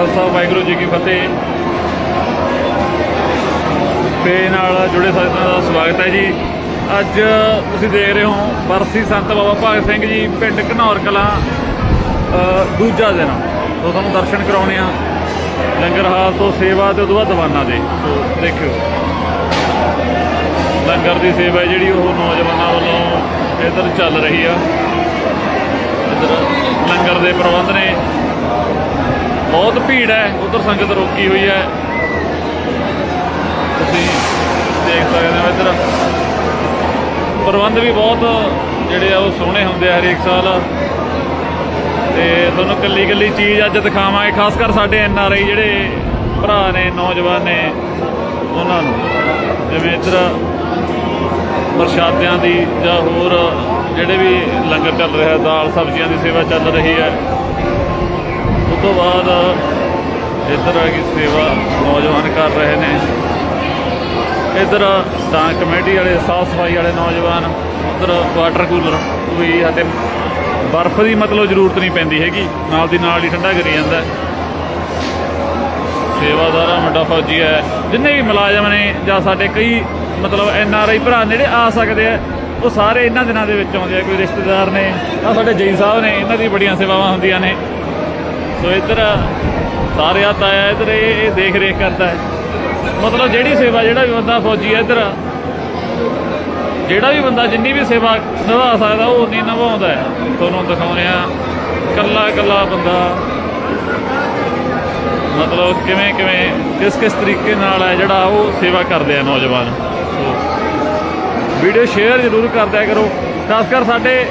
ਖਾਲਸਾ, ਵਾਹਿਗੁਰੂ ਜੀ ਕੀ ਫਤਿਹ। ਪੇ ਨਾਲ ਜੁੜੇ ਸਾਰਿਆਂ ਦਾ ਸਵਾਗਤ ਹੈ ਜੀ। ਅੱਜ ਤੁਸੀਂ ਦੇਖ ਰਹੇ ਹੋ ਬਰਸੀ ਸੰਤ ਬਾਬਾ ਭਗਤ ਸਿੰਘ ਜੀ ਪਿੰਡ ਘਨੌਰ ਕਲਾਂ ਦੂਜਾ ਦਿਨ। ਤੋਂ ਤੁਹਾਨੂੰ ਦਰਸ਼ਨ ਕਰਾਉਣੇ ਆ। ਲੰਗਰ ਹਾਲ ਤੋਂ ਸੇਵਾ ਤੇ ਉਦੋਂ ਬਾਅਦ ਦੀਵਾਨਾਂ ਦੇ। ਦੇਖਿਓ। ਲੰਗਰ ਦੀ ਸੇਵਾ ਜਿਹੜੀ ਉਹ ਨੌਜਵਾਨਾਂ ਵੱਲੋਂ ਇੱਧਰ ਚੱਲ ਰਹੀ ਆ। ਇੱਧਰ ਲੰਗਰ ਦੇ ਪ੍ਰਬੰਧ ਨੇ। ਬਹੁਤ ਭੀੜ ਹੈ, ਉਧਰ ਸੰਗਤ ਰੋਕੀ ਹੋਈ ਹੈ। ਤੁਸੀਂ ਦੇਖ ਸਕਦੇ ਹੋ ਇੱਧਰ। ਪ੍ਰਬੰਧ ਵੀ ਬਹੁਤ ਜਿਹੜੇ ਆ, ਉਹ ਸੋਹਣੇ ਹੁੰਦੇ ਆ ਹਰੇਕ ਸਾਲ। ਤੇ ਤੁਹਾਨੂੰ ਕੱਲੀ ਕੱਲੀ ਚੀਜ਼ ਅੱਜ ਦਿਖਾਵਾਂਗੇ, ਖਾਸ ਕਰ ਸਾਡੇ ਐਨ ਆਰ ਆਈ ਜਿਹੜੇ ਭਰਾ ਨੇ, ਨੌਜਵਾਨ ਨੇ, ਉਹਨਾਂ ਨੂੰ। ਜਿਵੇਂ ਇੱਧਰ ਪ੍ਰਸ਼ਾਦਿਆਂ ਦੀ ਜਾਂ ਹੋਰ ਜਿਹੜੇ ਵੀ ਲੰਗਰ ਚੱਲ ਰਿਹਾ, ਦਾਲ ਸਬਜ਼ੀਆਂ ਦੀ ਸੇਵਾ ਚੱਲ ਰਹੀ ਹੈ। ਉਸ ਤੋਂ ਬਾਅਦ ਇੱਧਰ ਆ ਗਈ ਸੇਵਾ ਨੌਜਵਾਨ ਕਰ ਰਹੇ ਨੇ। ਇੱਧਰ ਤਾਂ ਕਮੇਟੀ ਵਾਲੇ, ਸਾਫ਼ ਸਫ਼ਾਈ ਵਾਲੇ ਨੌਜਵਾਨ, ਉੱਧਰ ਵਾਟਰ ਕੂਲਰ ਵੀ ਅਤੇ ਬਰਫ਼ ਦੀ ਮਤਲਬ ਜ਼ਰੂਰਤ ਨਹੀਂ ਪੈਂਦੀ ਹੈਗੀ। ਨਾਲ ਦੀ ਨਾਲ ਹੀ ਠੰਡਾ ਕਰੀ ਜਾਂਦਾ। ਹੈ। ਸੇਵਾਦਾਰਾ ਮੁੰਡਾ ਫੌਜੀ ਹੈ। ਜਿੰਨੇ ਵੀ ਮੁਲਾਜ਼ਮ ਨੇ ਜਾਂ ਸਾਡੇ ਕਈ ਮਤਲਬ ਐਨ ਆਰ ਆਈ ਭਰਾ ਜਿਹੜੇ ਆ ਸਕਦੇ ਆ, ਉਹ ਸਾਰੇ ਇਹਨਾਂ ਦਿਨਾਂ ਦੇ ਵਿੱਚ ਆਉਂਦੇ ਆ। ਕੋਈ ਰਿਸ਼ਤੇਦਾਰ ਨੇ ਆ ਸਾਡੇ ਜਈ ਸਾਹਿਬ ਨੇ, ਇਹਨਾਂ ਦੀ ਬੜੀਆਂ ਸੇਵਾਵਾਂ ਹੁੰਦੀਆਂ ਨੇ। ਸੋ ਇੱਧਰ ਸਾਰੇ ਆ ਤਾਇਆ ਇੱਧਰ ਇਹ ਇਹ ਦੇਖ ਰੇਖ ਕਰਦਾ ਹੈ। ਮਤਲਬ ਜਿਹੜੀ ਸੇਵਾ, ਜਿਹੜਾ ਵੀ ਬੰਦਾ ਫੌਜੀ ਹੈ ਇੱਧਰ, ਜਿਹੜਾ ਵੀ ਬੰਦਾ ਜਿੰਨੀ ਵੀ ਸੇਵਾ ਨਿਭਾ ਸਕਦਾ, ਉਹ ਉਨੀ ਨਿਭਾਉਂਦਾ ਹੈ। ਤੁਹਾਨੂੰ ਦਿਖਾਉਂਦੇ ਆ ਕੱਲਾ ਕੱਲਾ ਬੰਦਾ। ਮਤਲਬ ਕਿਵੇਂ ਕਿਵੇਂ, ਕਿਸ ਕਿਸ ਤਰੀਕੇ ਨਾਲ ਹੈ ਜਿਹੜਾ ਉਹ ਸੇਵਾ ਕਰਦੇ ਆ ਨੌਜਵਾਨ। ਵੀਡੀਓ ਸ਼ੇਅਰ ਜ਼ਰੂਰ ਕਰਦਿਆ ਕਰੋ। ਖਾਸ ਕਰ ਸਾਡੇ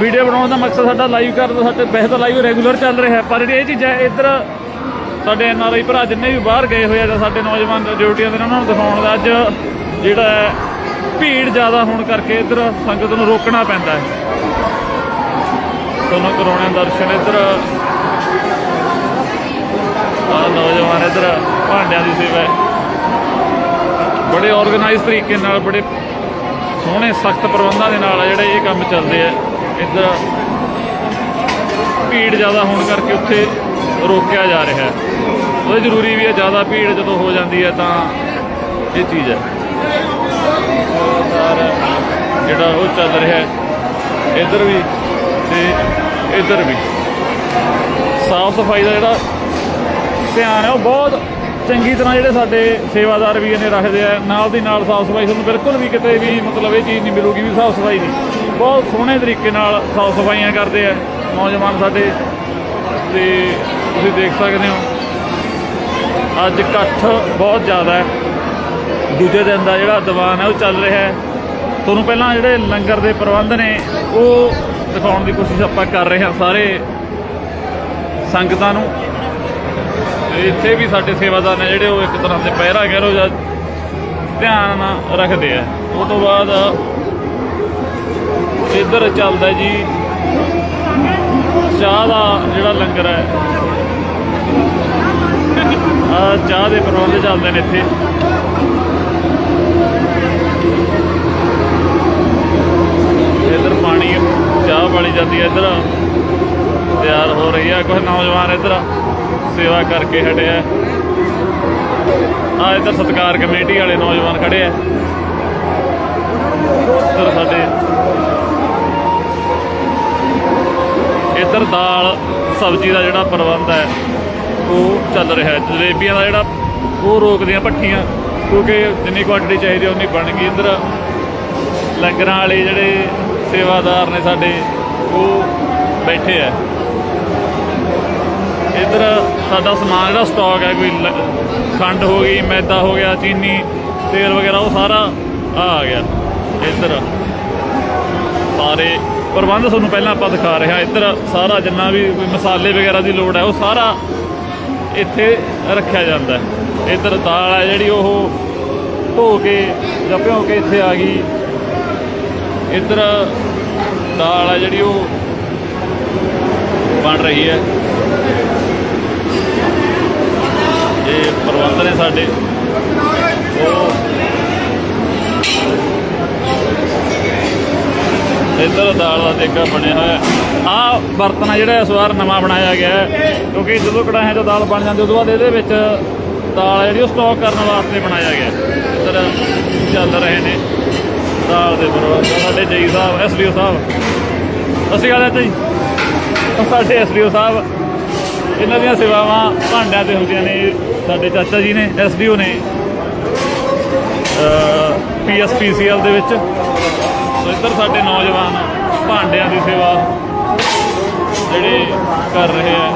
ਵੀਡੀਓ ਬਣਾਉਣ ਦਾ ਮਕਸਦ ਸਾਡਾ ਲਾਈਵ ਕਰਨ ਦਾ, ਸਾਡੇ ਵੈਸੇ ਤਾਂ ਲਾਈਵ ਰੈਗੂਲਰ ਚੱਲ ਰਿਹਾ ਪਰ ਜਿਹੜੀ ਇਹ ਚੀਜ਼ਾਂ, ਇੱਧਰ ਸਾਡੇ ਐਨ ਆਰ ਆਈ ਭਰਾ ਜਿੰਨੇ ਵੀ ਬਾਹਰ ਗਏ ਹੋਏ ਆ, ਜਾਂ ਸਾਡੇ ਨੌਜਵਾਨ ਡਿਊਟੀਆਂ ਦੇ ਨੇ, ਉਹਨਾਂ ਨੂੰ ਦਿਖਾਉਣ ਦਾ ਅੱਜ ਜਿਹੜਾ ਹੈ, ਭੀੜ ਜ਼ਿਆਦਾ ਹੋਣ ਕਰਕੇ ਇੱਧਰ ਸੰਗਤ ਨੂੰ ਰੋਕਣਾ ਪੈਂਦਾ ਹੈ। ਤੁਹਾਨੂੰ ਕਰਾਉਣੇ ਦਰਸ਼ਨ ਇੱਧਰ। ਆ ਨੌਜਵਾਨ ਇੱਧਰ, ਭਾਂਡਿਆਂ ਦੀ ਸੇਵਾ ਬੜੇ ਆਰਗੇਨਾਈਜ਼ ਤਰੀਕੇ ਨਾਲ, ਬੜੇ ਸੋਹਣੇ, ਸਖਤ ਪ੍ਰਬੰਧਾਂ ਦੇ ਨਾਲ ਆ ਜਿਹੜੇ ਇਹ ਕੰਮ ਚੱਲਦੇ ਆ। ਇੱਧਰ ਭੀੜ ਜ਼ਿਆਦਾ ਹੋਣ ਕਰਕੇ ਉੱਥੇ ਰੋਕਿਆ ਜਾ ਰਿਹਾ ਹੈ। ਉਹ ਜ਼ਰੂਰੀ ਵੀ ਹੈ ਜ਼ਿਆਦਾ ਭੀੜ ਜਦੋਂ ਹੋ ਜਾਂਦੀ ਹੈ ਤਾਂ ਇਹ ਚੀਜ਼ ਹੈ। ਜਿਹੜਾ ਉਹ ਚੱਲ ਰਿਹਾ ਹੈ, ਇੱਧਰ ਵੀ ਤੇ ਇੱਧਰ ਵੀ। ਸਾਫ਼ ਸਫ਼ਾਈ ਦਾ ਜਿਹੜਾ ਧਿਆਨ ਹੈ, ਉਹ ਬਹੁਤ ਚੰਗੀ ਤਰ੍ਹਾਂ ਜਿਹੜੇ ਸਾਡੇ ਸੇਵਾਦਾਰ ਵੀ ਇਹਨੇ ਰੱਖਦੇ ਆ, ਨਾਲ ਦੀ ਨਾਲ ਸਾਫ਼ ਸਫ਼ਾਈ ਤੁਹਾਨੂੰ ਬਿਲਕੁਲ ਵੀ ਕਿਤੇ ਵੀ ਮਤਲਬ ਇਹ ਚੀਜ਼ ਨਹੀਂ ਮਿਲੂਗੀ ਵੀ ਸਾਫ਼ ਸਫ਼ਾਈ ਦੀ ਬਹੁਤ ਸੋਹਣੇ ਤਰੀਕੇ ਨਾਲ ਸਾਫ਼ ਸਫਾਈਆਂ ਕਰਦੇ ਆ ਨੌਜਵਾਨ ਸਾਡੇ। ਤੇ ਤੁਸੀਂ ਦੇਖ ਸਕਦੇ ਹੋ। ਅੱਜ ਇਕੱਠ ਬਹੁਤ ਜ਼ਿਆਦਾ ਹੈ। ਦੂਜੇ ਦਿਨ ਦਾ ਜਿਹੜਾ ਦੀਵਾਨ ਹੈ ਉਹ ਚੱਲ ਰਿਹਾ ਹੈ। ਤੁਹਾਨੂੰ ਪਹਿਲਾਂ ਜਿਹੜੇ ਲੰਗਰ ਦੇ ਪ੍ਰਬੰਧ ਨੇ, ਉਹ ਦਿਖਾਉਣ ਦੀ ਕੋਸ਼ਿਸ਼ ਆਪਾਂ ਕਰ ਰਹੇ ਹਾਂ ਸਾਰੇ ਸੰਗਤਾਂ ਨੂੰ। ਤੇ ਇੱਥੇ ਵੀ ਸਾਡੇ ਸੇਵਾਦਾਰ ਨੇ ਜਿਹੜੇ ਉਹ ਇੱਕ ਤਰ੍ਹਾਂ ਦੇ ਪਹਿਰਾ ਕਹਿ ਲਓ ਜਾਂ ਧਿਆਨ ਰੱਖਦੇ ਆ। ਉਹ ਤੋਂ ਬਾਅਦ ਇੱਧਰ ਚੱਲਦਾ ਜੀ। ਚਾਹ ਦਾ ਜਿਹੜਾ ਲੰਗਰ ਹੈ। ਆ ਚਾਹ ਦੇ ਪ੍ਰਬੰਧ ਚੱਲਦੇ ਨੇ ਇੱਥੇ। ਇੱਧਰ ਪਾਣੀ, ਚਾਹ ਵਾਲੀ ਜਾਂਦੀ ਹੈ ਇੱਧਰ। ਤਿਆਰ ਹੋ ਰਹੀ ਹੈ ਕੁਝ ਨੌਜਵਾਨ ਇੱਧਰ। ਸੇਵਾ ਕਰਕੇ ਹਟਿਆ ਆ ਆ ਇੱਧਰ ਸਤਕਾਰ ਕਮੇਟੀ ਵਾਲੇ ਨੌਜਵਾਨ ਖੜੇ ਆ ਇੱਧਰ ਸਾਡੇ ਇੱਧਰ ਦਾਲ, ਸਬਜ਼ੀ ਦਾ ਜਿਹੜਾ ਪ੍ਰਬੰਧ ਹੈ, ਉਹ ਚੱਲ ਰਿਹਾ ਹੈ। ਜਲੇਬੀਆਂ ਦਾ ਜਿਹੜਾ ਉਹ ਰੋਕਦੀਆਂ ਭੱਠੀਆਂ, ਕਿਉਂਕਿ ਜਿੰਨੀ ਕੁਆਂਟੀਟੀ ਚਾਹੀਦੀ ਉਨੀ ਬਣ ਗਈ। ਇੱਧਰ ਲੰਗਰਾਂ ਵਾਲੇ ਜਿਹੜੇ ਸੇਵਾਦਾਰ ਨੇ ਸਾਡੇ, ਉਹ ਬੈਠੇ ਆ ਇੱਧਰ ਸਾਡਾ ਸਮਾਨ ਜਿਹੜਾ ਸਟਾਕ ਹੈ, ਕੋਈ ਲ- ਖੰਡ ਹੋ ਗਈ, ਮੈਦਾ ਹੋ ਗਿਆ, ਚੀਨੀ, ਤੇਲ ਵਗੈਰਾ, ਉਹ ਸਾਰਾ ਆ ਗਿਆ। ਇੱਧਰ ਸਾਰੇ ਪ੍ਰਬੰਧ ਤੁਹਾਨੂੰ ਪਹਿਲਾਂ ਆਪਾਂ ਦਿਖਾ ਰਹੇ ਹਾਂ। ਇੱਧਰ ਸਾਰਾ ਜਿੰਨਾ ਵੀ ਕੋਈ ਮਸਾਲੇ ਵਗੈਰਾ ਦੀ ਲੋੜ ਹੈ, ਉਹ ਸਾਰਾ ਇੱਥੇ ਰੱਖਿਆ ਜਾਂਦਾ ਹੈ। ਇੱਧਰ ਦਾਲ ਹੈ ਜਿਹੜੀ ਉਹ ਧੋ ਕੇ ਜਾਂ ਭਿਉਂ ਕੇ ਇੱਥੇ ਆ ਗਈ। ਇੱਧਰ ਦਾਲ ਹੈ ਜਿਹੜੀ ਉਹ ਬਣ ਰਹੀ ਹੈ। ਇਹ ਪ੍ਰਬੰਧ ਨੇ ਸਾਡੇ। ਉਹ ਇੱਧਰ ਦਾਲ ਦਾ ਦੇਗਾ ਬਣਿਆ ਹੋਇਆ ਹੈ। ਆ ਬਰਤਨ ਆ ਜਿਹੜਾ ਇਸ ਵਾਰ ਨਵਾਂ ਬਣਾਇਆ ਗਿਆ ਕਿਉਂਕਿ ਜਦੋਂ ਕੜਾਹਿਆਂ 'ਚ ਦਾਲ ਬਣ ਜਾਂਦੀ, ਉਦੋਂ ਬਾਅਦ ਇਹਦੇ ਵਿੱਚ ਦਾਲ ਜਿਹੜੀ ਉਹ ਸਟਾਕ ਕਰਨ ਵਾਸਤੇ ਬਣਾਇਆ ਗਿਆ ਇੱਧਰ ਚੱਲ ਰਹੇ ਨੇ ਦਾਲ ਦੇ ਪ੍ਰਬੰਧ ਸਾਡੇ ਜਈ ਸਾਹਿਬ ਐਸਡੀਓ ਸਾਹਿਬ। ਅਸੀਂ ਗੱਲ ਜੀ। ਉਹ ਸਾਡੇ ਐਸਡੀਓ ਸਾਹਿਬ, ਇਹਨਾਂ ਦੀਆਂ ਸੇਵਾਵਾਂ ਭਾਂਡਿਆਂ ਤੇ ਹੁੰਦੀਆਂ ਨੇ, ਸਾਡੇ ਚਾਚਾ ਜੀ ਨੇ ਐਸਡੀਓ ਨੇ ਪੀਐਸਪੀਸੀਐਲ ਦੇ ਵਿੱਚ। ਇੱਧਰ ਸਾਡੇ ਨੌਜਵਾਨ ਭਾਂਡਿਆਂ ਦੀ ਸੇਵਾ ਜਿਹੜੇ ਕਰ ਰਹੇ ਆ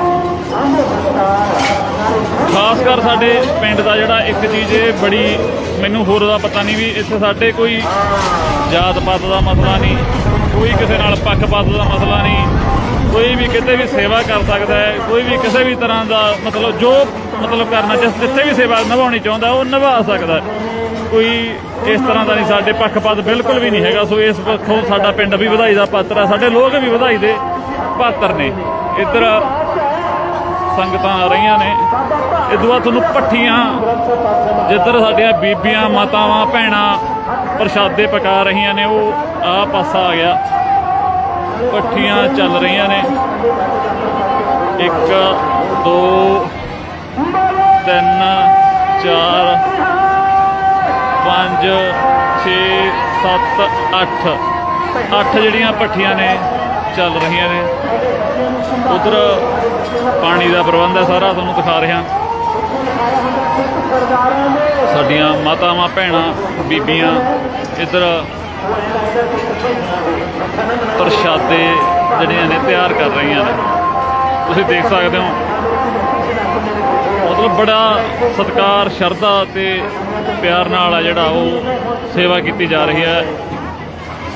ਖਾਸ ਕਰ ਸਾਡੇ ਪਿੰਡ ਦਾ ਜਿਹੜਾ ਇੱਕ ਚੀਜ਼ ਇਹ ਬੜੀ ਮੈਨੂੰ ਹੋਰ ਦਾ ਪਤਾ ਨਹੀਂ ਵੀ ਇੱਥੇ ਸਾਡੇ ਕੋਈ ਜਾਤ ਪਾਤ ਦਾ ਮਸਲਾ ਨਹੀਂ, ਕੋਈ ਕਿਸੇ ਨਾਲ ਪੱਖਪਾਤ ਦਾ ਮਸਲਾ ਨਹੀਂ, ਕੋਈ ਵੀ ਕਿਤੇ ਵੀ ਸੇਵਾ ਕਰ ਸਕਦਾ ਹੈ, ਕੋਈ ਵੀ ਕਿਸੇ ਵੀ ਤਰ੍ਹਾਂ ਦਾ ਮਤਲਬ ਜੋ ਮਤਲਬ ਕਰਨਾ ਜਿਸ ਜਿੱਥੇ ਵੀ ਸੇਵਾ ਨਿਭਾਉਣੀ ਚਾਹੁੰਦਾ ਉਹ ਨਿਭਾ ਸਕਦਾ ਹੈ। ਕੋਈ ਇਸ ਤਰ੍ਹਾਂ ਦਾ ਨਹੀਂ, ਸਾਡੇ ਪੱਖਪਾਤ ਬਿਲਕੁਲ ਵੀ ਨਹੀਂ ਹੈਗਾ। ਸੋ ਇਸ ਪੱਖੋਂ ਸਾਡਾ ਪਿੰਡ ਵੀ ਵਧਾਈ ਦਾ ਪਾਤਰ ਹੈ ਸਾਡੇ ਲੋਕ ਵੀ ਵਧਾਈ ਦੇ ਪਾਤਰ ਨੇ। ਇੱਧਰ ਸੰਗਤਾਂ ਆ ਰਹੀਆਂ ਨੇ। ਇਦੋਂ ਬਾਅਦ ਤੁਹਾਨੂੰ ਪੱਠੀਆਂ, ਜਿੱਧਰ ਸਾਡੀਆਂ ਬੀਬੀਆਂ, ਮਾਤਾਵਾਂ, ਭੈਣਾਂ ਪ੍ਰਸ਼ਾਦੇ ਪਕਾ ਰਹੀਆਂ ਨੇ, ਉਹ ਆ ਪਾਸਾ ਆ ਗਿਆ। ਪੱਠੀਆਂ ਚੱਲ ਰਹੀਆਂ ਨੇ। 1 2 3 4 5 6 7 8 ਅੱਠ ਜਿਹੜੀਆਂ ਪੱਠੀਆਂ ਨੇ, ਚੱਲ ਰਹੀਆਂ ਨੇ। ਉਧਰ ਪਾਣੀ ਦਾ ਪ੍ਰਬੰਧ ਹੈ ਸਾਰਾ, ਤੁਹਾਨੂੰ ਦਿਖਾ ਰਿਹਾ। ਸਾਡੀਆਂ ਮਾਤਾਵਾਂ, ਭੈਣਾਂ, ਬੀਬੀਆਂ ਇੱਧਰ ਪ੍ਰਸ਼ਾਦੇ ਜਿਹੜੀਆਂ ਨੇ ਤਿਆਰ ਕਰ ਰਹੀਆਂ ਨੇ। ਤੁਸੀਂ ਦੇਖ ਸਕਦੇ ਹੋ ਮਤਲਬ ਬੜਾ ਸਤਿਕਾਰ, ਸ਼ਰਧਾ ਤੇ ਪਿਆਰ ਨਾਲ ਆ ਜਿਹੜਾ ਉਹ ਸੇਵਾ ਕੀਤੀ ਜਾ ਰਹੀ ਹੈ।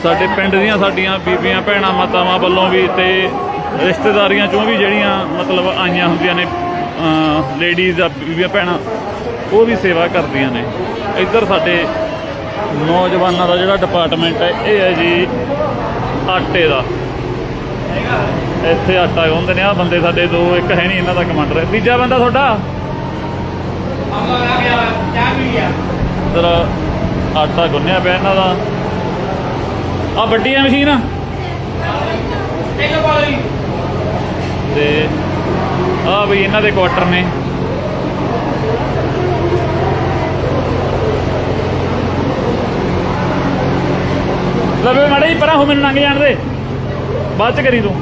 ਸਾਡੇ ਪਿੰਡ ਦੀਆਂ ਸਾਡੀਆਂ ਬੀਬੀਆਂ, ਭੈਣਾਂ, ਮਾਤਾਵਾਂ ਵੱਲੋਂ ਵੀ ਤੇ ਰਿਸ਼ਤੇਦਾਰੀਆਂ ਚੋਂ ਵੀ ਜਿਹੜੀਆਂ ਮਤਲਬ ਆਈਆਂ ਹੁੰਦੀਆਂ ਨੇ ਲੇਡੀਜ਼ ਆ ਬੀਬੀਆਂ, ਭੈਣਾਂ, ਉਹ ਵੀ ਸੇਵਾ ਕਰਦੀਆਂ ਨੇ। ਇੱਧਰ ਸਾਡੇ ਨੌਜਵਾਨਾਂ ਦਾ ਜਿਹੜਾ ਡਿਪਾਰਟਮੈਂਟ ਹੈ, ਇਹ ਹੈ ਜੀ ਆਟੇ ਦਾ। ਇੱਥੇ ਆਟਾ ਗੁੰਨਦੇ ਨੇ ਆ ਬੰਦੇ ਸਾਡੇ ਦੋ, ਇੱਕ ਹੈ ਨਹੀਂ, ਇਹਨਾਂ ਦਾ ਕਮਾਂਡਰ ਹੈ। ਤੀਜਾ ਬੰਦਾ ਤੁਹਾਡਾ? ਇੱਧਰ ਆਟਾ ਗੁੰਨਿਆ ਪਿਆ ਇਹਨਾਂ ਦਾ। ਆ ਵੱਡੀ ਆ। ਮਸ਼ੀਨ ਤੇ ਆ ਵੀ ਇਹਨਾਂ ਦੇ ਕੁਆਟਰ ਨੇ। ਲਵੇ ਮਾੜੇ ਜੀ, ਪਰਾਂ ਹੋ ਮੈਨੂੰ ਲੰਘ ਜਾਣ ਦੇ। ਬਾਅਦ ਚ ਕਰੀ ਤੂੰ।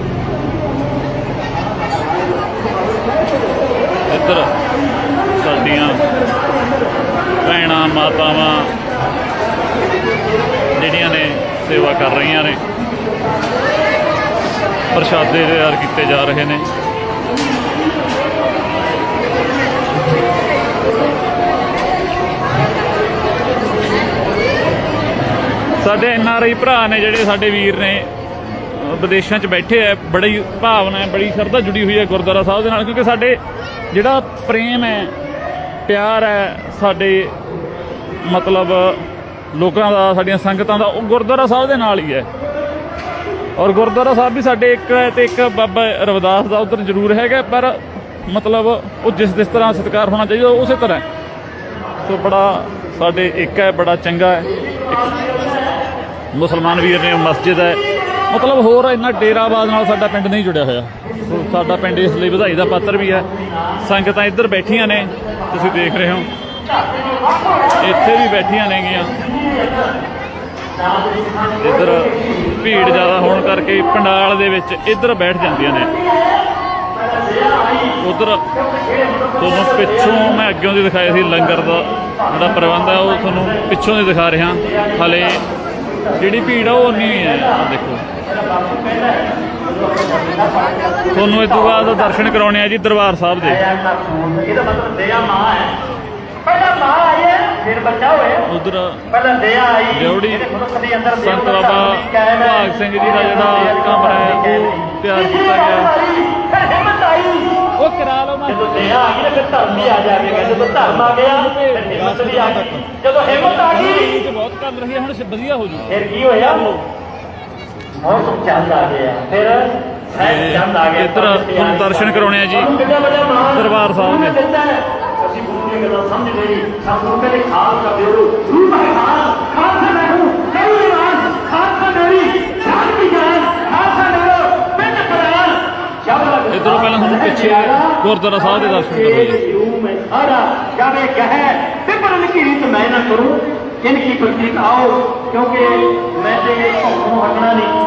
ਇੱਧਰ। ਸਾਡੀਆਂ ਭੈਣਾਂ, ਮਾਤਾਵਾਂ ਜਿਹੜੀਆਂ ਨੇ ਸੇਵਾ ਕਰ ਰਹੀਆਂ ਨੇ। ਪ੍ਰਸ਼ਾਦੇ ਤਿਆਰ ਕੀਤੇ ਜਾ ਰਹੇ ਨੇ। ਸਾਡੇ ਐਨ ਆਰ ਆਈ ਭਰਾ ਨੇ ਜਿਹੜੇ ਸਾਡੇ ਵੀਰ ਨੇ ਵਿਦੇਸ਼ਾਂ 'ਚ ਬੈਠੇ ਆ, ਬੜੀ ਭਾਵਨਾ ਹੈ, ਬੜੀ ਸ਼ਰਧਾ ਜੁੜੀ ਹੋਈ ਹੈ ਗੁਰਦੁਆਰਾ ਸਾਹਿਬ ਦੇ ਨਾਲ, ਕਿਉਂਕਿ ਸਾਡੇ ਜਿਹੜਾ ਪ੍ਰੇਮ ਹੈ ਪਿਆਰ ਹੈ ਸਾਡੇ ਮਤਲਬ ਲੋਕਾਂ ਦਾ, ਸਾਡੀਆਂ ਸੰਗਤਾਂ ਦਾ, ਉਹ ਗੁਰਦੁਆਰਾ ਸਾਹਿਬ ਦੇ ਨਾਲ ਹੀ ਹੈ। ਔਰ ਗੁਰਦੁਆਰਾ ਸਾਹਿਬ ਵੀ ਸਾਡੇ ਇੱਕ ਹੈ ਤੇ ਇੱਕ ਬਾਬਾ ਰਵਿਦਾਸ ਦਾ ਉਧਰ ਜ਼ਰੂਰ ਹੈਗਾ, ਪਰ ਮਤਲਬ ਉਹ ਜਿਸ ਜਿਸ ਤਰ੍ਹਾਂ ਸਤਿਕਾਰ ਹੋਣਾ ਚਾਹੀਦਾ ਉਸੇ ਤਰ੍ਹਾਂ ਸੋ ਬੜਾ ਸਾਡੇ ਇੱਕ ਹੈ, ਬੜਾ ਚੰਗਾ ਹੈ। ਮੁਸਲਮਾਨ ਵੀਰ ਨੇ ਮਸਜਿਦ ਹੈ। ਮਤਲਬ ਹੋਰ ਇੰਨਾ ਡੇਰਾਬਾਦ ਨਾਲ ਸਾਡਾ ਪਿੰਡ ਨਹੀਂ ਜੁੜਿਆ ਹੋਇਆ। ਸੋ ਸਾਡਾ ਪਿੰਡ ਇਸ ਲਈ ਵਧਾਈ ਦਾ ਪਾਤਰ ਵੀ ਹੈ। ਸੰਗਤਾਂ ਇੱਧਰ ਬੈਠੀਆਂ ਨੇ। ਤੁਸੀਂ ਦੇਖ ਰਹੇ ਹੋ। ਇੱਥੇ ਵੀ ਬੈਠੀਆਂ ਨੇਗੀਆਂ। ਇੱਧਰ ਭੀੜ ਜ਼ਿਆਦਾ ਹੋਣ ਕਰਕੇ ਪੰਡਾਲ ਦੇ ਵਿੱਚ ਇੱਧਰ ਬੈਠ ਜਾਂਦੀਆਂ ਨੇ। ਉਧਰ ਤੁਹਾਨੂੰ ਪਿੱਛੋਂ ਮੈਂ ਅੱਗਿਓਂ ਦੀ ਦਿਖਾਇਆ ਸੀ ਲੰਗਰ ਦਾ ਜਿਹੜਾ ਪ੍ਰਬੰਧ ਹੈ ਉਹ ਤੁਹਾਨੂੰ ਪਿੱਛੋਂ ਦੀ ਦਿਖਾ ਰਿਹਾ। ਹਲੇ ਜਿਹੜੀ ਭੀੜ ਆ, ਉਹ ਉਨੀ ਹੈ ਦੇਖੋ। ਤੁਹਾਨੂੰ ਇਸ ਤੋਂ ਬਾਅਦ ਦਰਸ਼ਨ ਕਰਾਉਣੇ ਆ ਜੀ ਦਰਬਾਰ ਸਾਹਿਬ ਦੇ। ਇਹਦਾ ਮਤਲਬ ਦਇਆ ਮਾਂ ਹੈ। ਪਹਿਲਾਂ ਮਾਂ ਆਈ ਹੈ ਫਿਰ ਬੱਚਾ ਹੋਇਆ। ਉਧਰ ਪਹਿਲਾਂ ਦਇਆ ਆਈ। ਡਿਉੜੀ ਸੰਤ ਬਾਬਾ। ਭਾਗ ਸਿੰਘ ਜੀ ਦਾ ਜਿਹੜਾ ਕਮਰਾ ਹੈ ਉਹ ਤਿਆਰ ਕੀਤਾ ਗਿਆ। ਫਿਰ ਹਿੰਮਤ ਆਈ। ਉਹ ਕਰਾ ਲਓ ਮੈਂ। ਜਦੋਂ ਦਇਆ ਆ ਗਈ ਫਿਰ ਧਰਮ ਵੀ ਆ ਜਾਵੇਗਾ ਜਦੋਂ ਧਰਮ ਆ ਗਿਆ ਫਿਰ ਹਿੰਮਤ ਵੀ ਆ ਗਈ। ਜਦੋਂ ਹਿੰਮਤ ਆ ਗਈ ਬਹੁਤ ਕਰ ਰਹੀ ਹੈ ਹੁਣ ਵਧੀਆ ਹੋ ਜੂ। ਫਿਰ ਕੀ ਹੋਇਆ? ਬਹੁਤ ਚੰਦ ਆ ਗਿਆ ਫਿਰ ਸਾਹਿਬ ਆ ਗਿਆ ਤੁਹਾਨੂੰ ਦਰਸ਼ਨ ਕਰਾਉਣੇ ਆ ਜੀ। ਦਰਬਾਰ ਸਾਹਿਬ ਦੇ ਅਸੀਂ ਗੁਰੂ ਗੱਲਾਂ ਸਮਝ ਲਈ ਸਭ ਨੂੰ ਕਹਿੰਦੇ ਖਾਲ ਦਾ ਬਿਉਰੂ ਰੂਹ ਮੈਂ ਖਾਲ ਖਾਲ ਦਾ ਮੈਂ ਵਾਰ ਖਾਲ ਦੇ ਦਰਸ਼ਨ ਕਰੋ ਜੀ। ਰੂਹ ਮੈਂ ਸਾਰਾ ਜਦ ਇਹ ਕਹੇ ਵਿਪਰਨ ਮੈਂ ਨਾ ਕਰੂੰ। ਕਿਨ ਕੀ ਆਓ ਕਿਉਂਕਿ ਮੈਂ ਤੇ ਭੁੱਖੋਂ ਹਟਣਾ ਨਹੀਂ।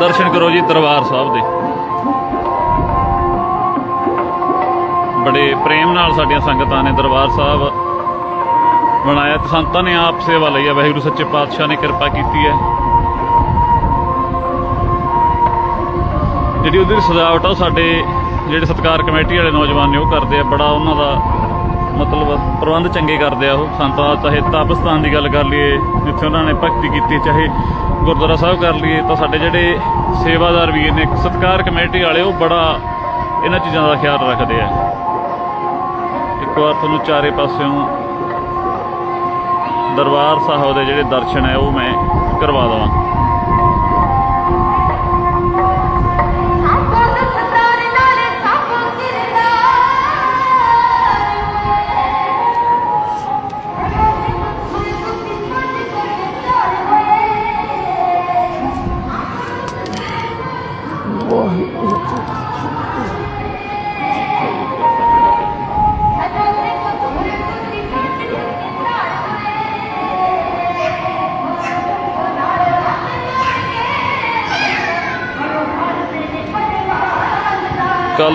ਦਰਸ਼ਨ ਕਰੋ ਜੀ ਦਰਬਾਰ ਸਾਹਿਬ ਦੇ। ਬੜੇ ਪ੍ਰੇਮ ਨਾਲ ਸਾਡੀਆਂ ਸੰਗਤਾਂ ਨੇ ਦਰਬਾਰ ਸਾਹਿਬ ਬਣਾਇਆ। ਸੰਤਾਂ ਨੇ ਆਪ ਸੇਵਾ ਲਈ ਹੈ ਵਾਹਿਗੁਰੂ ਸੱਚੇ ਪਾਤਸ਼ਾਹ ਨੇ ਕਿਰਪਾ ਕੀਤੀ ਹੈ। ਜਿਹੜੀ ਉਹਦੀ ਸਜਾਵਟ ਆ, ਉਹ ਸਾਡੇ ਜਿਹੜੇ ਸਤਕਾਰ ਕਮੇਟੀ ਵਾਲੇ ਨੌਜਵਾਨ ਨੇ, ਉਹ ਕਰਦੇ ਆ। ਬੜਾ ਉਹਨਾਂ ਦਾ ਮਤਲਬ ਪ੍ਰਬੰਧ ਚੰਗੇ ਕਰਦੇ ਆ ਉਹ। ਸੰਤਾਂ ਚਾਹੇ ਤਾਪਸਤਾਨ ਦੀ ਗੱਲ ਕਰ ਲਈਏ, ਜਿੱਥੇ ਉਹਨਾਂ ਨੇ ਭਗਤੀ ਕੀਤੀ, ਚਾਹੇ ਗੁਰਦੁਆਰਾ ਸਾਹਿਬ ਕਰ ਲਈਏ, ਤਾਂ ਸਾਡੇ ਜਿਹੜੇ ਸੇਵਾਦਾਰ ਵੀਰ ਨੇ, ਸਤਕਾਰ ਕਮੇਟੀ ਵਾਲੇ, ਉਹ ਬੜਾ ਇਹਨਾਂ ਚੀਜ਼ਾਂ ਦਾ ਖਿਆਲ ਰੱਖਦੇ ਆ। ਇੱਕ ਵਾਰ ਤੁਹਾਨੂੰ ਚਾਰੇ ਪਾਸਿਓਂ ਦਰਬਾਰ ਸਾਹਿਬ ਦੇ ਜਿਹੜੇ ਦਰਸ਼ਨ ਹੈ ਉਹ ਮੈਂ ਕਰਵਾ ਦਵਾਂ।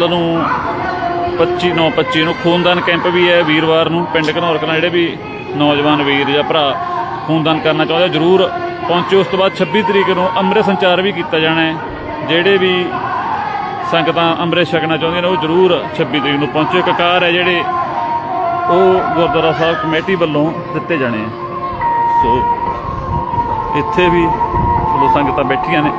ਕੱਲ ਨੂੰ 25 9 25 ਨੂੰ ਖੂਨਦਾਨ ਕੈਂਪ ਵੀ ਹੈ ਵੀਰਵਾਰ ਨੂੰ, ਪਿੰਡ ਘਨੌਰ ਕਲਾਂ ਜਿਹੜੇ ਵੀ ਨੌਜਵਾਨ ਵੀਰ ਜਾਂ ਭਰਾ ਖੂਨਦਾਨ ਕਰਨਾ ਚਾਹੁੰਦੇ ਜਰੂਰ ਪਹੁੰਚੋ। ਉਸ ਤੋਂ ਬਾਅਦ 26 ਤਰੀਕ ਨੂੰ ਅੰਮ੍ਰਿਤ ਸੰਚਾਰ ਵੀ ਕੀਤਾ ਜਾਣਾ ਹੈ। ਜਿਹੜੇ ਵੀ ਸੰਗਤਾਂ ਅੰਮ੍ਰਿਤ ਛਕਣਾ ਚਾਹੁੰਦੀਆਂ ਨੇ, ਉਹ ਜਰੂਰ 26 ਤਰੀਕ ਨੂੰ ਪਹੁੰਚੋ। ਕਕਾਰ ਹੈ ਜਿਹੜੇ ਉਹ ਗੁਰਦੁਆਰਾ ਸਾਹਿਬ ਕਮੇਟੀ ਵੱਲੋਂ ਦਿੱਤੇ ਜਾਣੇ ਆ। ਸੋ ਇੱਥੇ ਵੀ ਚਲੋ ਸੰਗਤਾਂ ਬੈਠੀਆਂ ਨੇ।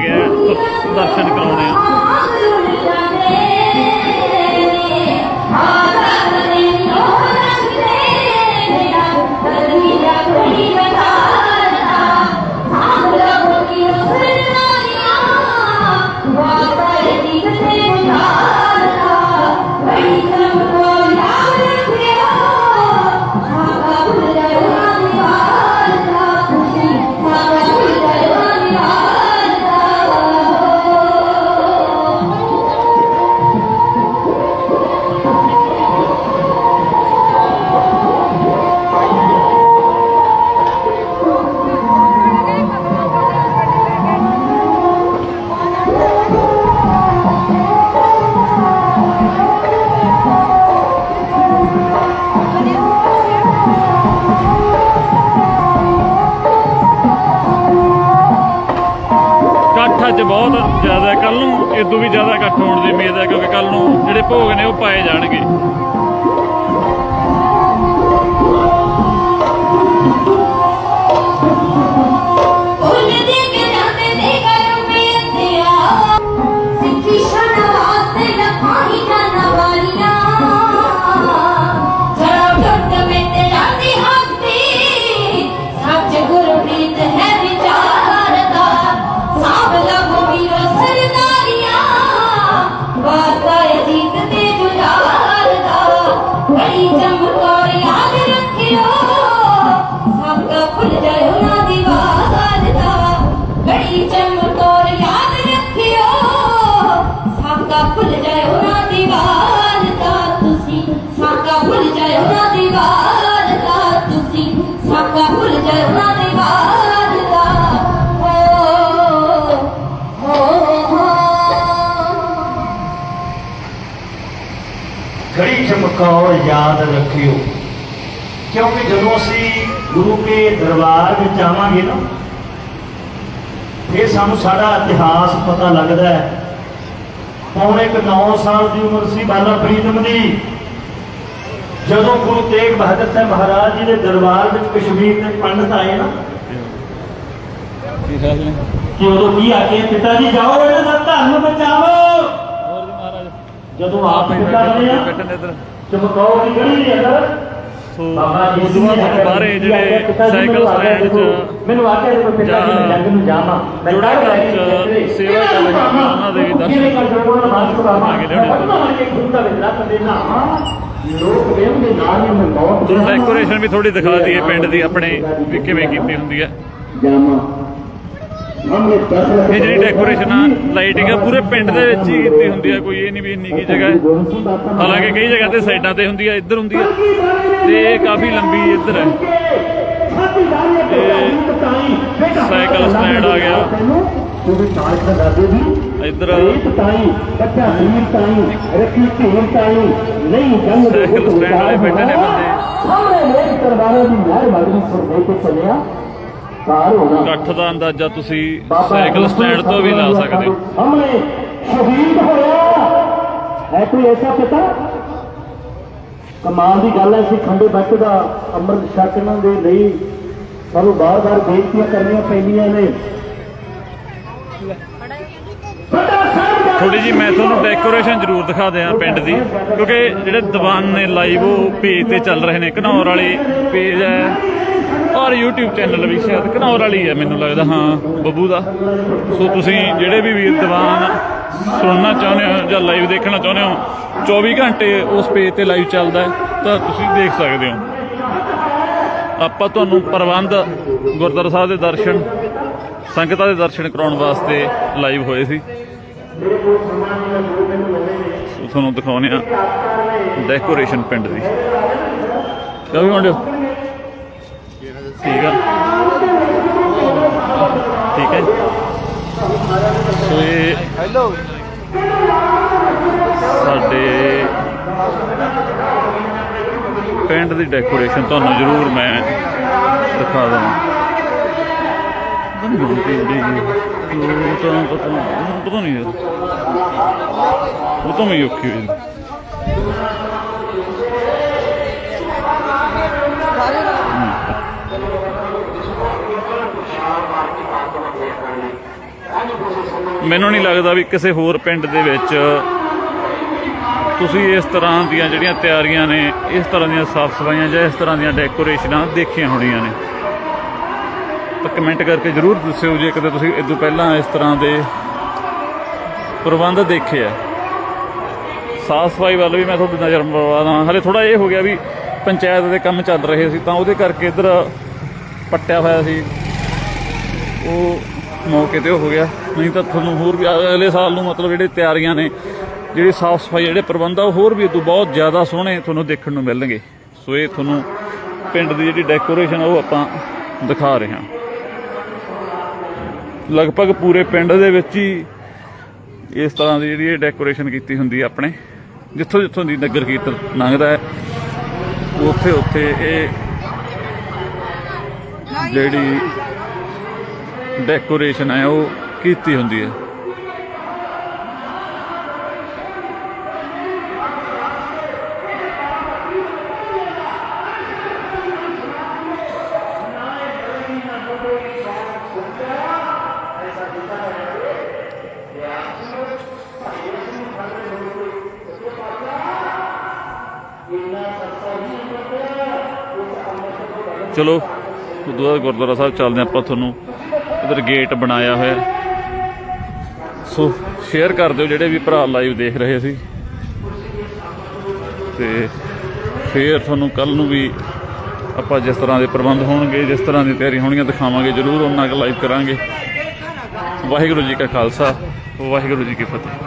ਕਮਰਾ ਉਹ ਦਰਸ਼ਨ ਕਰਾਉਣੇ ਆ। ਇਦੋਂ ਵੀ ਜ਼ਿਆਦਾ ਇਕੱਠ ਹੋਣ ਦੀ ਉਮੀਦ ਹੈ ਕਿਉਂਕਿ ਕੱਲ ਨੂੰ ਜਿਹੜੇ ਭੋਗ ਨੇ ਉਹ ਪਾਏ ਜਾਣਗੇ। ਜਰਨਾ ਯਾਦ ਰੱਖਿਓ। ਕਿਉਂਕਿ ਜਦੋਂ ਅਸੀਂ ਗੁਰੂ ਕੇ ਦਰਬਾਰ ਵਿੱਚ ਆਵਾਂਗੇ ਨਾ ਇਹ ਸਾਨੂੰ ਸਾਡਾ ਇਤਿਹਾਸ ਪਤਾ ਲੱਗਦਾ ਹੈ। ਪੌਣੇ 9 ਸਾਲ ਦੀ ਉਮਰ ਸੀ ਬਾਬਾ ਪ੍ਰੀਤਮ ਦੀ। ਜਦੋਂ ਗੁਰੂ ਤੇਗ ਬਹਾਦਰ ਸਾਹਿਬ ਮਹਾਰਾਜ ਜੀ ਦੇ ਦਰਬਾਰ ਵਿੱਚ ਕਸ਼ਮੀਰ ਦੇ ਪੰਡਤ ਆਏ ਨਾ ਕੀ ਉਦੋਂ ਕੀ ਆਖੇ ਪਿਤਾ ਜੀ ਜਾਓ ਇਹਨਾਂ ਦਾ ਧਰਮ ਬਚਾਓ। ਹੋਰ ਜੀ ਮਹਾਰਾਜ। ਜਦੋਂ ਆਪ ਪਿਤਾ ਬਣੇ ਆ ਬੈਠਣ ਇੱਧਰ। ਚਮਕਾਓ ਦੀ ਗਲੀ ਦੇ ਅੰਦਰ ਸੋ ਉਦੋਂ ਬਾਅਦ ਤੁਹਾਨੂੰ ਬਾਹਰੇ ਜਿਹੜੇ ਸਾਈਕਲ ਸਟੈਂਡ 'ਚ ਮੈਨੂੰ ਆਖਿਆ ਜਦੋਂ ਪਿਤਾ ਜੀ ਮੈਂ ਜੰਗ ਨੂੰ ਜਾਵਾਂ ਮੈਂ ਜੁੜਾ ਕੱਲ੍ਹ ਘਰ ਲੈ ਕੇ 'ਚ ਗਏ। ਸੇਵਾ ਕਰ ਉਹਨਾਂ ਦੇ ਵੀ ਦਰਸ਼ਨ ਕਿਵੇਂ ਕਰ ਜਾਵਾਂ, ਉਹਨਾਂ ਦਾ ਮਾਸਕ ਪਾਵਾਂ। ਆ ਕੇ ਲਿਆਉਣੇ। ਮੈਂ ਪਟਨਾ ਮਾਰ ਕੇ ਖੂਨ ਦਾ ਵਿੱਚ ਰੱਖ ਦੇਣਾ ਲੋਕ ਵੇਮ ਦੇ ਨਾਲ ਹੀ ਮੈਂ ਮੌਤ ਡੈਕੋਰੇਸ਼ਨ ਵੀ ਥੋੜੀ ਦਿਖਾ ਦਈਏ ਪਿੰਡ ਦੀ ਆਪਣੇ ਵੀ ਕਿਵੇਂ ਕੀਤੀ ਹੁੰਦੀ ਹੈ ਜਾਵਾਂ ਹਮਨੇ 10 ਲੱਖ ਇਹ ਜਿਹੜੀ ਡੈਕੋਰੇਸ਼ਨ ਆ ਲਾਈਟਿੰਗ ਆ ਪੂਰੇ ਪਿੰਡ ਦੇ ਵਿੱਚ ਹੀ ਕੀਤੀ ਹੁੰਦੀ ਆ ਕੋਈ ਇਹ ਨਹੀਂ ਵੀ ਇੰਨੀ ਕੀ ਜਗ੍ਹਾ ਹੈ। ਹਾਲਾਂਕਿ ਕਈ ਜਗ੍ਹਾ ਤੇ ਸਾਈਡਾਂ ਤੇ ਹੁੰਦੀ ਆ ਇੱਧਰ ਹੁੰਦੀ ਆ। ਤੇ ਇਹ ਕਾਫੀ ਲੰਬੀ ਇੱਧਰ ਹੈ। ਸਾਈਕਲ ਸਟੈਂਡ ਆ ਗਿਆ। ਇੱਧਰ ਸਾਈਕਲ ਸਟੈਂਡ ਵਾਲੇ ਬੈਠੇ ਨੇ ਬੰਦੇ। ਸਾਹਮਣੇ ਮੇਰੇ ਦਰਬਾਰੇ ਦੀ ਚੱਲਿਆ ਇਕੱਠ ਦਾ ਅੰਦਾਜ਼ਾ ਤੁਸੀਂ ਸਾਈਕਲ ਸਟੈਂਡ ਤੋਂ ਵੀ ਲਾ ਸਕਦੇ। ਹੋ ਸਾਹਮਣੇ ਸ਼ਹੀਦ ਹੋਇਆ। ਹੈ ਕੋਈ ਐਸਾ ਪਿਤਾ? ਕਮਾਲ ਦੀ ਗੱਲ ਹੈ ਸੀ ਖੰਡੇ ਬੱਚ ਦਾ ਅੰਮ੍ਰਿਤ ਛਕਣ ਦੇ ਲਈ ਸਾਨੂੰ ਬਾਰ-ਬਾਰ ਬੇਨਤੀਆਂ ਕਰਨੀਆਂ ਪੈਂਦੀਆਂ ਨੇ। ਥੋੜੀ ਜੀ ਮੈਂ ਤੁਹਾਨੂੰ ਡੈਕੋਰੇਸ਼ਨ ਜ਼ਰੂਰ ਦਿਖਾ ਦਿਆਂ ਪਿੰਡ ਦੀ ਕਿਉਂਕਿ ਜਿਹੜੇ ਦੀਵਾਨ ਨੇ ਲਾਈਵ ਉਹ ਪੇਜ ਤੇ ਚੱਲ ਰਹੇ ਨੇ। ਘਨੌਰ ਵਾਲੀ ਪੇਜ ਹੈ। ਔਰ YouTube ਚੈਨਲ ਵੀ ਸ਼ਾਇਦ ਘਨੌਰ ਵਾਲੀ ਹੈ, ਮੈਨੂੰ ਲੱਗਦਾ, ਹਾਂ, ਬੱਬੂ ਦਾ। ਸੋ ਤੁਸੀਂ ਜਿਹੜੇ ਵੀ ਵੀਰ ਦੀਵਾਨ ਸੁਣਨਾ ਚਾਹੁੰਦੇ ਹੋ ਜਾਂ ਲਾਈਵ ਦੇਖਣਾ ਚਾਹੁੰਦੇ ਹੋ 24 ਘੰਟੇ ਉਸ ਪੇਜ ਤੇ ਲਾਈਵ ਚੱਲਦਾ ਹੈ, ਤਾਂ ਤੁਸੀਂ ਦੇਖ ਸਕਦੇ ਹੋ। ਆਪਾਂ ਤੁਹਾਨੂੰ ਪ੍ਰਬੰਧ ਗੁਰਦੁਆਰਾ ਸਾਹਿਬ ਦੇ ਦਰਸ਼ਨ, ਸੰਗਤਾਂ ਦੇ ਦਰਸ਼ਨ ਕਰਾਉਣ ਵਾਸਤੇ ਲਾਈਵ ਹੋਏ ਸੀ। ਤੁਹਾਨੂੰ ਦਿਖਾਉਂਦੇ ਆ ਡੈਕੋਰੇਸ਼ਨ ਪਿੰਡ ਦੀ। ਕਿਉਂ ਵੀ ਮੁੰਡਿਓ ਠੀਕ ਆ। ਠੀਕ ਹੈ ਸੋ ਇਹ ਹੈਲੋ ਸਾਡੇ ਪਿੰਡ ਦੀ ਡੈਕੋਰੇਸ਼ਨ ਤੁਹਾਨੂੰ ਜ਼ਰੂਰ ਮੈਂ ਦਿਖਾ ਦਵਾਂ। ਬੰਦ ਕੀ ਜੀ ਉਹ ਤਾਂ ਪਤਾ ਨਹੀਂ ਪਤਾ ਨਹੀਂ ਯਾਰ। ਉਹ ਤਾਂ ਮੈਂ ਔਖੀ ਹੋਈ ਮੈਨੂੰ ਨਹੀਂ ਲੱਗਦਾ ਵੀ ਕਿਸੇ ਹੋਰ ਪਿੰਡ ਦੇ ਵਿੱਚ ਤੁਸੀਂ ਇਸ ਤਰ੍ਹਾਂ ਦੀਆਂ ਜਿਹੜੀਆਂ ਤਿਆਰੀਆਂ ਨੇ, ਇਸ ਤਰ੍ਹਾਂ ਦੀਆਂ ਸਾਫ਼ ਸਫਾਈਆਂ ਜਾਂ ਇਸ ਤਰ੍ਹਾਂ ਦੀਆਂ ਡੈਕੋਰੇਸ਼ਨਾਂ ਦੇਖੀਆਂ ਹੋਣੀਆਂ ਨੇ। ਤਾਂ ਕਮੈਂਟ ਕਰਕੇ ਜਰੂਰ ਦੱਸਿਓ ਜੇ ਕਦੇ ਤੁਸੀਂ ਇਦੋਂ ਪਹਿਲਾਂ ਇਸ ਤਰ੍ਹਾਂ ਦੇ ਪ੍ਰਬੰਧ ਦੇਖੇ ਆ। ਸਾਫ਼ ਸਫ਼ਾਈ ਵੱਲ ਵੀ ਮੈਂ ਤੁਹਾਡੀ ਨਜ਼ਰ ਮਰਵਾਦਾ ਹਲੇ ਥੋੜਾ ਇਹ ਹੋ ਗਿਆ ਵੀ ਪੰਚਾਇਤ ਦੇ ਕੰਮ ਚੱਲ ਰਹੇ ਸੀ, ਤਾਂ ਉਹਦੇ ਕਰਕੇ ਇੱਧਰ ਪੱਟਿਆ ਹੋਇਆ ਸੀ। ਉਹ ਮੌਕੇ ਤੇ ਉਹ ਹੋ ਗਿਆ। ਨਹੀਂ ਤਾਂ ਤੁਹਾਨੂੰ ਹੋਰ ਵੀ ਅਗਲੇ ਸਾਲ ਨੂੰ ਮਤਲਬ ਜਿਹੜੇ ਤਿਆਰੀਆਂ ਨੇ, ਜਿਹੜੀ ਸਾਫ਼ ਸਫ਼ਾਈ, ਜਿਹੜੇ ਪ੍ਰਬੰਧ ਆ, ਉਹ ਹੋਰ ਵੀ ਇਹ ਤੋਂ ਬਹੁਤ ਜ਼ਿਆਦਾ ਸੋਹਣੇ ਤੁਹਾਨੂੰ ਦੇਖਣ ਨੂੰ ਮਿਲਣਗੇ। ਸੋ ਇਹ ਤੁਹਾਨੂੰ ਪਿੰਡ ਦੀ ਜਿਹੜੀ ਡੈਕੋਰੇਸ਼ਨ ਉਹ ਆਪਾਂ ਦਿਖਾ ਰਹੇ ਹਾਂ। ਲਗਭਗ ਪੂਰੇ ਪਿੰਡ ਦੇ ਵਿੱਚ ਹੀ ਇਸ ਤਰ੍ਹਾਂ ਦੀ ਜਿਹੜੀ ਇਹ ਡੈਕੋਰੇਸ਼ਨ ਕੀਤੀ ਹੁੰਦੀ ਹੈ ਆਪਣੇ। ਜਿੱਥੋਂ ਜਿੱਥੋਂ ਦੀ ਨਗਰ ਕੀਰਤਨ ਲੰਘਦਾ ਹੈ, ਉੱਥੇ ਉੱਥੇ ਇਹ ਜਿਹੜੀ ਡੈਕੋਰੇਸ਼ਨ ਹੈ ਉਹ ਕੀਤੀ ਹੁੰਦੀ ਹੈ। ਚਲੋ ਉਦੋਂ ਬਾਅਦ ਗੁਰਦੁਆਰਾ ਸਾਹਿਬ ਚੱਲਦੇ ਆਪਾਂ ਤੁਹਾਨੂੰ। ਇਧਰ ਗੇਟ ਬਣਾਇਆ ਹੋਇਆ। ਸੋ ਸ਼ੇਅਰ ਕਰ ਦਿਓ ਜਿਹੜੇ ਵੀ ਭਰਾ ਲਾਈਵ ਦੇਖ ਰਹੇ ਸੀ। ਤੇ ਫੇਰ ਤੁਹਾਨੂੰ ਕੱਲ ਨੂੰ ਵੀ ਆਪਾਂ ਜਿਸ ਤਰ੍ਹਾਂ ਦੇ ਪ੍ਰਬੰਧ ਹੋਣਗੇ, ਜਿਸ ਤਰ੍ਹਾਂ ਦੀ ਤਿਆਰੀ ਹੋਣਗੀਆਂ ਦਿਖਾਵਾਂਗੇ, ਜਰੂਰ ਉਹਨਾਂ ਕੁ ਲਾਈਵ ਕਰਾਂਗੇ। ਵਾਹਿਗੁਰੂ ਜੀ ਕਾ ਖਾਲਸਾ, ਵਾਹਿਗੁਰੂ ਜੀ ਕੀ ਫਤਿਹ।